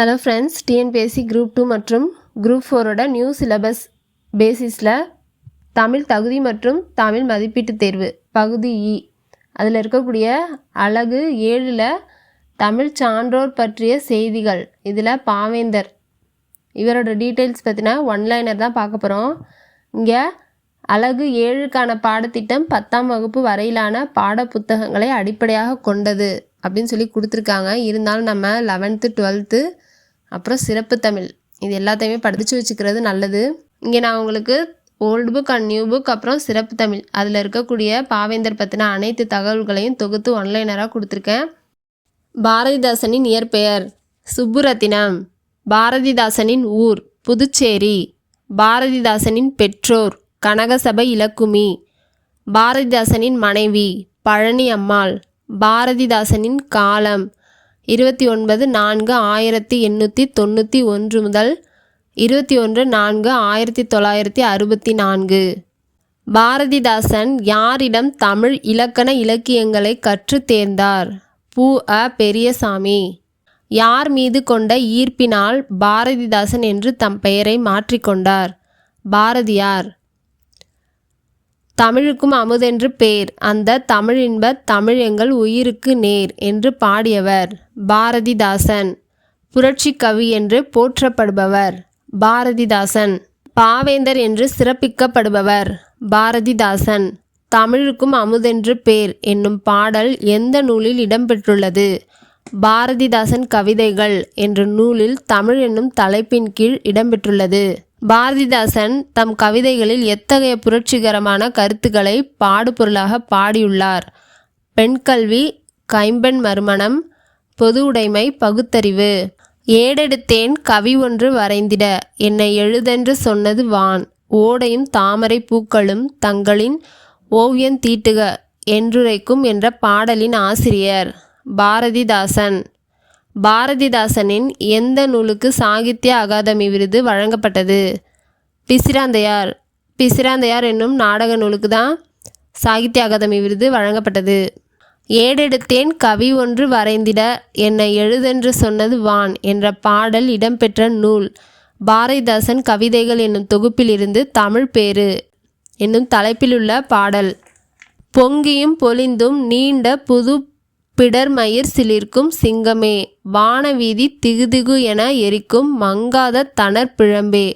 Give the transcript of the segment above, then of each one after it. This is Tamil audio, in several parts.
Hello friends TNPSC group two மற்றும் குரூப் ஃபோரோட நியூ சிலபஸ் பேசிஸில் தமிழ் தகுதி மற்றும் தமிழ் மதிப்பீட்டு தேர்வு பகுதி e. இ அதில் இருக்கக்கூடிய அழகு ஏழில் தமிழ் சான்றோர் பற்றிய செய்திகள். இதில் பாவேந்தர். இவரோட டீட்டெயில்ஸ் பற்றின ஒன்லைனர் தான் பார்க்க போகிறோம் இங்கே அழகு ஏழுக்கான பாடத்திட்டம் பத்தாம் வகுப்பு வரையிலான பாட புத்தகங்களை அடிப்படையாக கொண்டது அப்படின்னு சொல்லி கொடுத்துருக்காங்க. இருந்தாலும் நம்ம லெவன்த்து டுவெல்த்து அப்புறம் சிறப்பு தமிழ். இது எல்லாத்தையுமே படித்து வச்சுக்கிறது நல்லது. இங்கே நான் உங்களுக்கு old book and new book அப்புறம் சிறப்பு தமிழ். அதில் இருக்கக்கூடிய பாவேந்தர் பற்றின அனைத்து தகவல்களையும் தொகுத்து ஒன்லைனராக கொடுத்துருக்கேன். பாரதிதாசனின் இயற்பெயர் சுப்புரத்தினம். பாரதிதாசனின் ஊர் புதுச்சேரி. பாரதிதாசனின் பெற்றோர் கனகசபை இலக்குமி. பாரதிதாசனின் மனைவி பழனி அம்மாள். பாரதிதாசனின் காலம் இருபத்தி ஒன்பது நான்கு ஆயிரத்தி எண்ணூற்றி தொண்ணூற்றி ஒன்று முதல் இருபத்தி ஒன்று நான்கு ஆயிரத்தி தொள்ளாயிரத்தி அறுபத்தி நான்கு. பாரதிதாசன் யாரிடம் தமிழ் இலக்கண இலக்கியங்களை கற்றுத் தேர்ந்தார்? பூ. அ. பெரியசாமி. யார் மீது கொண்ட ஈர்ப்பினால் பாரதிதாசன் என்று தம் பெயரை மாற்றிக்கொண்டார் பாரதியார். தமிழுக்கும் அமுதென்று பேர். அந்த தமிழின்ப தமிழ் எங்கள் உயிருக்கு நேர் என்று பாடியவர் பாரதிதாசன். புரட்சி கவி என்று போற்றப்படுபவர் பாரதிதாசன். பாவேந்தர் என்று சிறப்பிக்கப்படுபவர் பாரதிதாசன். தமிழுக்கும் அமுதென்று பேர் என்னும் பாடல் எந்த நூலில் இடம்பெற்றுள்ளது? பாரதிதாசன் கவிதைகள் என்ற நூலில் தமிழ் என்னும் தலைப்பின் கீழ் இடம்பெற்றுள்ளது. பாரதிதாசன் தம் கவிதைகளில் எத்தகைய புரட்சிகரமான கருத்துக்களை பாடுபொருளாக பாடியுள்ளார்? பெண்கல்வி கைம்பெண் மறுமணம் பொது உடைமை பகுத்தறிவு. ஏடெடுத்தேன் கவி ஒன்று வரைந்திட என்னை எழுதென்று சொன்னது வான். ஓடையும் தாமரை பூக்களும் தங்களின் ஓவியம் தீட்டுக என்றுரைக்கும் என்ற பாடலின் ஆசிரியர் பாரதிதாசன். பாரதிதாசனின் எந்த நூலுக்கு சாகித்ய அகாதமி விருது வழங்கப்பட்டது? பிசிராந்தையார். பிசிராந்தையார் என்னும் நாடக நூலுக்கு தான் சாகித்ய அகாதமி விருது வழங்கப்பட்டது. ஏடெடுத்தேன் கவி ஒன்று வரைந்திட என்னை எழுதென்று சொன்னது வான் என்ற பாடல் இடம்பெற்ற நூல். பாரதிதாசன் கவிதைகள் என்னும் தொகுப்பிலிருந்து தமிழ் பேரு என்னும் தலைப்பிலுள்ள பாடல். பொங்கியும் பொலிந்தும் நீண்ட புது பிடர்மயிர் சிலிர்க்கும் சிங்கமே. வானவீதி திகுதிகு என எரிக்கும் மங்காத தணற் பிழம்பே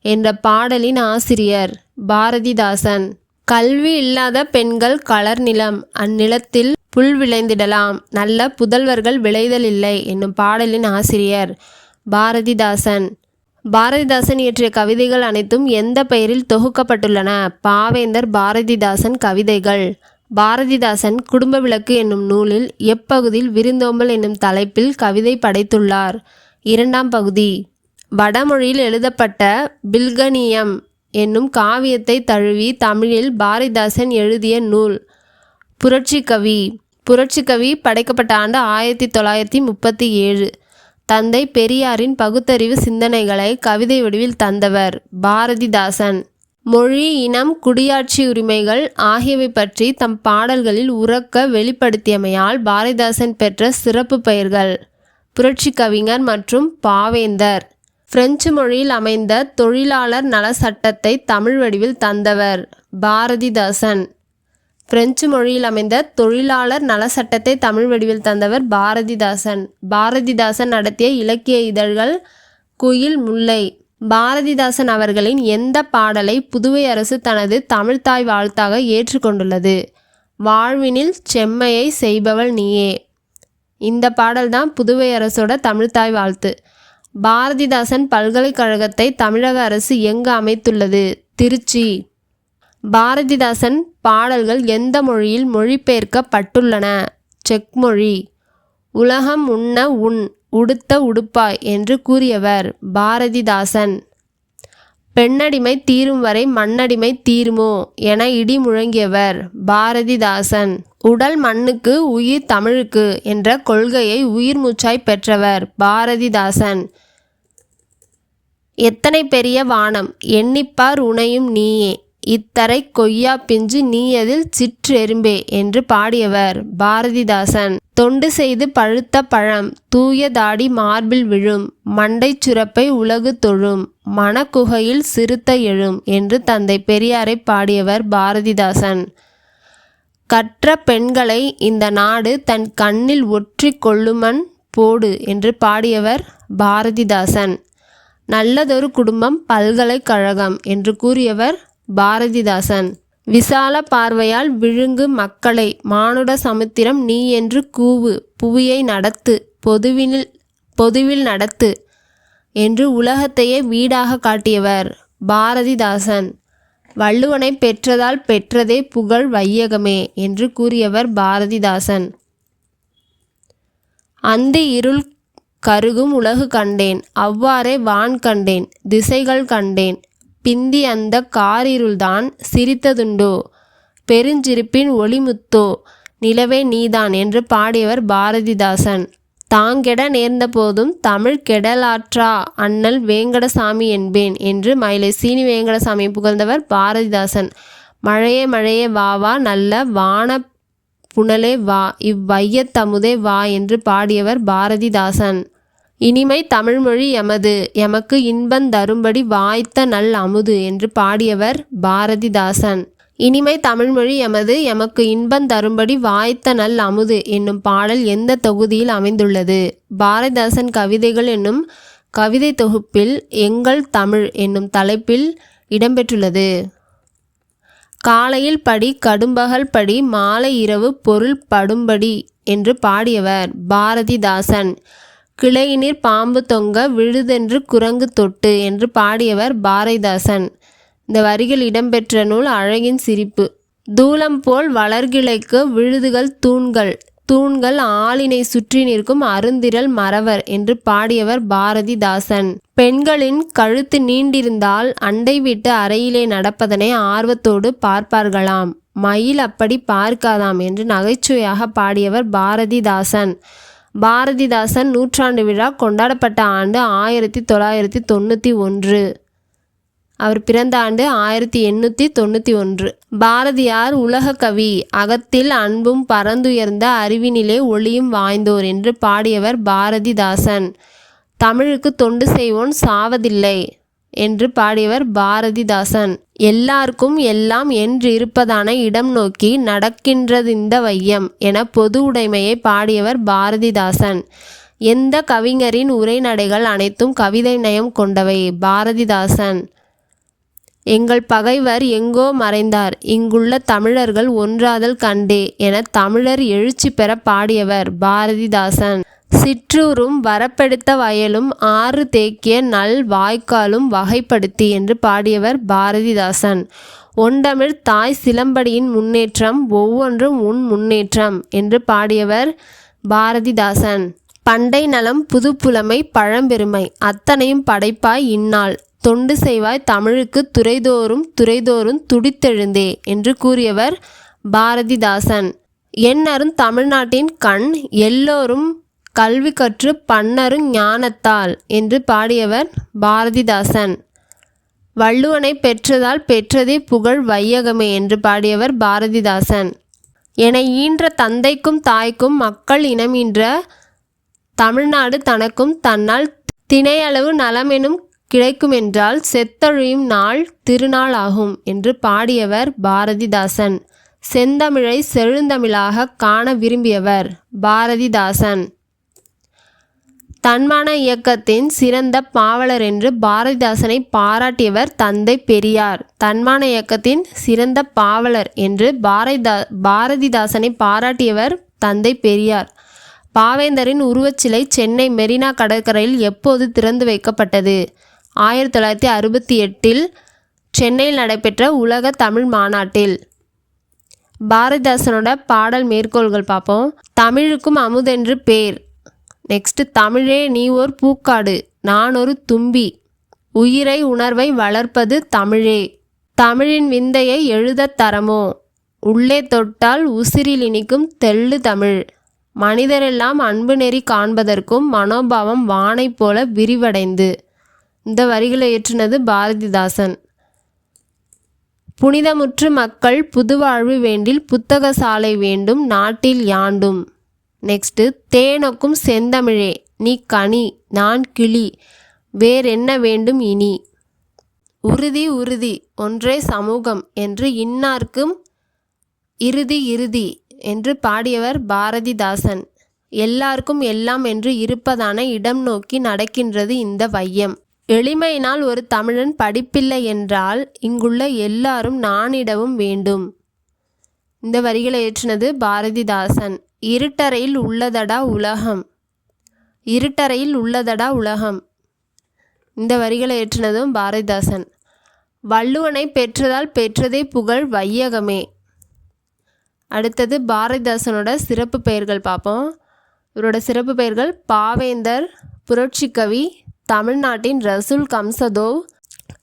என்ற பாடலின் ஆசிரியர் பாரதிதாசன். கல்வி இல்லாத பெண்கள் கலர் நிலம் அந்நிலத்தில் புல் விளைந்திடலாம். நல்ல புதல்வர்கள் விளைதல் இல்லை என்னும் பாடலின் ஆசிரியர் பாரதிதாசன். பாரதிதாசன் இயற்றிய கவிதைகள் அனைத்தும் எந்த பெயரில் தொகுக்கப்பட்டுள்ளன? பாவேந்தர் பாரதிதாசன் கவிதைகள். பாரதிதாசன் குடும்ப விளக்கு என்னும் நூலில் எப்பகுதியில் விருந்தோம்பல் என்னும் தலைப்பில் கவிதை படைத்துள்ளார். இரண்டாம் பகுதி. வடமொழியில் எழுதப்பட்ட பில்கனியம் என்னும் காவியத்தை தழுவி தமிழில் பாரதிதாசன் எழுதிய நூல். புரட்சி கவி. புரட்சி கவி படைக்கப்பட்ட ஆண்டு ஆயிரத்தி தொள்ளாயிரத்தி முப்பத்தி ஏழு. தந்தை பெரியாரின் பகுத்தறிவு சிந்தனைகளை கவிதை வடிவில் தந்தவர் பாரதிதாசன். மொழி இனம் குடியாட்சி உரிமைகள் ஆகியவை பற்றி தம் பாடல்களில் உறக்க வெளிப்படுத்தியமையால் பாரதிதாசன் பெற்ற சிறப்பு பெயர்கள். புரட்சி கவிஞர் மற்றும் பாவேந்தர். பிரெஞ்சு மொழியில் அமைந்த தொழிலாளர் நல சட்டத்தை தமிழ் வடிவில் தந்தவர் பாரதிதாசன். பிரெஞ்சு மொழியில் அமைந்த தொழிலாளர் நல சட்டத்தை தமிழ் வடிவில் தந்தவர் பாரதிதாசன். பாரதிதாசன் நடத்திய இலக்கிய இதழ்கள் குயில் முல்லை பாரதிதாசன் அவர்களின் எந்த பாடலை புதுவை அரசு தனது தமிழ்தாய் வாழ்த்தாக ஏற்றுக்கொண்டுள்ளது? வாழ்வினில் செம்மையை செய்பவள் நீயே. இந்த பாடல்தான் புதுவை அரசோட தமிழ்தாய் வாழ்த்து. பாரதிதாசன் பல்கலைக்கழகத்தை தமிழக அரசு எங்கு அமைத்துள்ளது? திருச்சி. பாரதிதாசன் பாடல்கள் எந்த மொழியில் மொழிபெயர்க்கப்பட்டுள்ளன? செக் மொழி உலகம் உண்ண உன் உடுத்த உடுப்பாய் என்று கூறியவர் பாரதிதாசன். பெண்ணடிமை தீரும் வரை மண்ணடிமை தீருமோ என இடி முழங்கியவர் பாரதிதாசன். உடல் மண்ணுக்கு உயிர் தமிழுக்கு என்ற கொள்கையை உயிர் மூச்சாய் பெற்றவர் பாரதிதாசன். எத்தனை பெரிய வானம் எண்ணிப்பார் உனையும் நீயே இத்தரை கொய்யா பிஞ்சு நீயதில் சிற்றெரும்பே என்று பாடியவர் பாரதிதாசன். தொண்டு செய்து பழுத்த பழம் தூய தாடி மார்பில் விழும் மண்டைச் சுரப்பை உலகு தொழும் மணக்குகையில் சிறுத்த எழும் என்று தந்தை பெரியாரை பாடியவர் பாரதிதாசன். கற்ற பெண்களை இந்த நாடு தன் கண்ணில் ஒற்றி கொள்ளுமன் போடு என்று பாடியவர் பாரதிதாசன். நல்லதொரு குடும்பம் பல்கலைக்கழகம் என்று கூறியவர் பாரதிதாசன் விசால பார்வையால் விழுங்கு மக்களை மானுட சமுத்திரம் நீ என்று கூவு புவியை நடத்து பொதுவில் பொதுவில் நடத்து என்று உலகத்தையே வீடாக காட்டியவர் பாரதிதாசன். வள்ளுவனை பெற்றதால் பெற்றதே புகழ் வையகமே என்று கூறியவர் பாரதிதாசன். அந்த இருள் கருகும் உலகு கண்டேன் அவ்வாறே வான் கண்டேன் திசைகள் கண்டேன் பிந்தி அந்த காரிருள்தான் சிரித்ததுண்டோ? பெருஞ்சிரிப்பின் ஒளிமுத்தோ? நிலவே நீதான் என்று பாடியவர் பாரதிதாசன். தாங்கெட நேர்ந்த போதும் தமிழ் கெடலாற்றா? அண்ணல் வேங்கடசாமி என்பேன் என்று மயிலை சீனி வேங்கடசாமி புகழ்ந்தவர் பாரதிதாசன். மழையே மழையே வா வா நல்ல வான புனலே வா இவ்வையத்தமுதே வா என்று பாடியவர் பாரதிதாசன். இனிமை தமிழ்மொழி எமது எமக்கு இன்பந்தரும்படி வாய்த்த நல் அமுது என்று பாடியவர் பாரதிதாசன். இனிமை தமிழ்மொழி எமது எமக்கு இன்பந்தரும்படி வாய்த்த நல் அமுது என்னும் பாடல் எந்த தொகுதியில் அமைந்துள்ளது? பாரதிதாசன் கவிதைகள் என்னும் கவிதை தொகுப்பில் எங்கள் தமிழ் என்னும் தலைப்பில் இடம்பெற்றுள்ளது. காலையில் படி கடும்பகல் படி மாலை இரவு பொருள் படும்படி என்று பாடியவர் பாரதிதாசன். கிளையினிர் பாம்பு தொங்க விழுதென்று குரங்கு தொட்டு என்று பாடியவர் பாரதிதாசன். இந்த வரிகள் இடம்பெற்ற நூல் அழகின் சிரிப்பு. தூளம் போல் வளர்கிளைக்கு விழுதுகள் தூண்கள் தூண்கள் ஆளினை சுற்றி நிற்கும் அருந்திரல் மறவர் என்று பாடியவர் பாரதிதாசன். பெண்களின் கழுத்து நீண்டிருந்தால் அண்டை விட்டு அறையிலே நடப்பதனை ஆர்வத்தோடு பார்ப்பார்களாம். மயில் அப்படி பார்க்காதாம் என்று நகைச்சுவையாக பாடியவர் பாரதிதாசன். பாரதிதாசன் நூற்றாண்டு விழா கொண்டாடப்பட்ட ஆண்டு ஆயிரத்தி தொள்ளாயிரத்தி தொண்ணூற்றி ஒன்று. அவர் பிறந்த ஆண்டு ஆயிரத்தி எண்ணூற்றி தொண்ணூற்றி ஒன்று. பாரதியார் உலக கவி அகத்தில் அன்பும் பரந்துயர்ந்த அறிவினிலே ஒளியும் வாய்ந்தோர் என்று பாடியவர் பாரதிதாசன். தமிழுக்கு தொண்டு செய்வோன் சாவதில்லை என்று பாடியவர் பாரதிதாசன். எல்லாருக்கும் எல்லாம் என்று இருப்பதான இடம் நோக்கி நடக்கின்றதிந்த வையம் என பொது உடைமையை பாடியவர் பாரதிதாசன். எந்த கவிஞரின் உரைநடைகள் அனைத்தும் கவிதை நயம் கொண்டவை? பாரதிதாசன். எங்கள் பகைவர் எங்கோ மறைந்தார். இங்குள்ள தமிழர்கள் ஒன்றாதல் கண்டே என தமிழர் எழுச்சி பெற பாடியவர் பாரதிதாசன். சிற்றூரும் வரப்பெடுத்த வயலும் ஆறு தேக்கிய நல் வாய்க்காலும் வகைப்படுத்தி என்று பாடியவர் பாரதிதாசன். ஒண்டமிழ் தாய் சிலம்படியின் முன்னேற்றம் ஒவ்வொன்றும் உன் முன்னேற்றம் என்று பாடியவர் பாரதிதாசன். பண்டை நலம் புதுப்புலமை பழம்பெருமை அத்தனையும் படைப்பாய் இந்நாள். தொண்டு செய்வாய் தமிழுக்கு துறைதோறும் துறைதோறும் துடித்தெழுந்தே என்று கூறியவர் பாரதிதாசன். எண்ணரும் தமிழ்நாட்டின் கண் எல்லோரும் கல்வி கற்று பன்னரும் ஞானத்தால் என்று பாடியவர் பாரதிதாசன். வள்ளுவனை பெற்றதால் பெற்றதே புகழ் வையகமே என்று பாடியவர் பாரதிதாசன். என ஈன்ற தந்தைக்கும் தாய்க்கும் மக்கள் இனமீன்ற தமிழ்நாடு தனக்கும் தன்னால் திணையளவு நலமெனும் கிடைக்குமென்றால் செத்தொழியும் நாள் திருநாள் ஆகும் என்று பாடியவர் பாரதிதாசன். செந்தமிழை செழுந்தமிழாக காண விரும்பியவர் பாரதிதாசன். தன்மான இயக்கத்தின் சிறந்த பாவலர் என்று பாரதிதாசனை பாராட்டியவர் தந்தை பெரியார். தன்மான இயக்கத்தின் சிறந்த பாவலர் என்று பாரதிதா பாரதிதாசனை பாராட்டியவர் தந்தை பெரியார். பாவேந்தரின் உருவச்சிலை சென்னை மெரினா கடற்கரையில் எப்போது திறந்து வைக்கப்பட்டது? ஆயிரத்தி தொள்ளாயிரத்தி அறுபத்தி எட்டில் சென்னையில் நடைபெற்ற உலக தமிழ் மாநாட்டில். பாரதிதாசனோட பாடல் மேற்கோள்கள் பார்ப்போம். தமிழுக்கும் அமுதென்று பேர். நெக்ஸ்ட்டு தமிழே நீ ஒரு பூக்காடு நான் ஒரு தும்பி. உயிரை உணர்வை வளர்ப்பது தமிழே. தமிழின் விந்தையை எழுதத் தரமோ? உள்ளே தொட்டால் உசிரில் இனிக்கும் தெள்ளு தமிழ். மனிதரெல்லாம் அன்பு நெறி காண்பதற்கும் மனோபாவம் வானை போல விரிவடைந்து. இந்த வரிகளை ஏற்றினது பாரதிதாசன். புனிதமுற்று மக்கள் புதுவாழ்வு வேண்டில் புத்தக சாலை வேண்டும் நாட்டில் யாண்டும். நெக்ஸ்ட்டு தேனுக்கும் செந்தமிழே நீ கனி நான் கிளி வேறென்ன வேண்டும் இனி? உறுதி உறுதி ஒன்றே சமூகம் என்று இன்னார்க்கும் இறுதி இறுதி என்று பாடியவர் பாரதிதாசன். எல்லாருக்கும் எல்லாம் என்று இருப்பதான இடம் நோக்கி நடக்கின்றது இந்த வையம். எளிமையினால் ஒரு தமிழன் படிப்பில்லை என்றால் இங்குள்ள எல்லாரும் நானிடவும் வேண்டும். இந்த வரிகளை ஏற்றினது பாரதிதாசன். இருட்டறையில் உள்ளதடா உலகம். இருட்டறையில் உள்ளதடா உலகம். இந்த வரிகளை ஏற்றினதும் பாரதிதாசன். வள்ளுவனை பெற்றதால் பெற்றதே புகழ் வையகமே. அடுத்தது பாரதிதாசனோட சிறப்பு பெயர்கள் பார்ப்போம். இவரோட சிறப்பு பெயர்கள் பாவேந்தர் புரட்சிக்கவி தமிழ்நாட்டின் ரசூல் கம்சதோவ்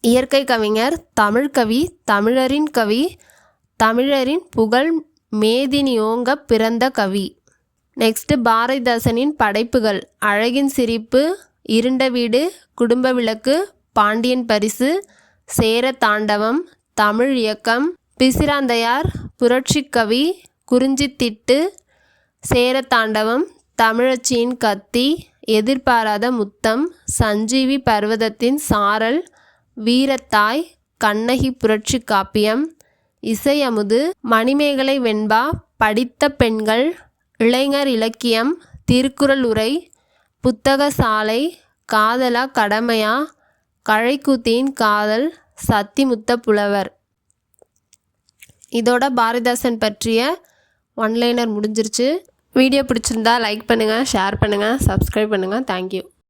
இயற்கை கவிஞர் தமிழ்கவி தமிழரின் கவி தமிழரின் புகழ் மேதினியோங்க பிறந்த கவி. நெக்ஸ்ட் பாரதிதாசனின் படைப்புகள். அழகின் சிரிப்பு இருண்ட வீடு குடும்ப விளக்கு பாண்டியன் பரிசு சேர தாண்டவம் தமிழ் இயக்கம் பிசிராந்தையார் புரட்சிக்கவி குறிஞ்சித்திட்டு சேர தாண்டவம் தமிழச்சியின் கத்தி எதிர்பாராத முத்தம் சஞ்சீவி பர்வதத்தின் சாரல் வீரத்தாய் கண்ணகி புரட்சி காப்பியம் இசை அமுது மணிமேகலை வெண்பா படித்த பெண்கள் இளைஞர் இலக்கியம் திருக்குறள் உரை புத்தக சாலை காதலா கடமையா கழைக்கூத்தியின் காதல் சத்திமுத்த புலவர். இதோட பாரதிதாசன் பற்றிய ஒன்லைனர் முடிஞ்சிருச்சு. வீடியோ பிடிச்சிருந்தா லைக் பண்ணுங்கள் ஷேர் பண்ணுங்கள் சப்ஸ்கிரைப் பண்ணுங்கள் தேங்க்யூ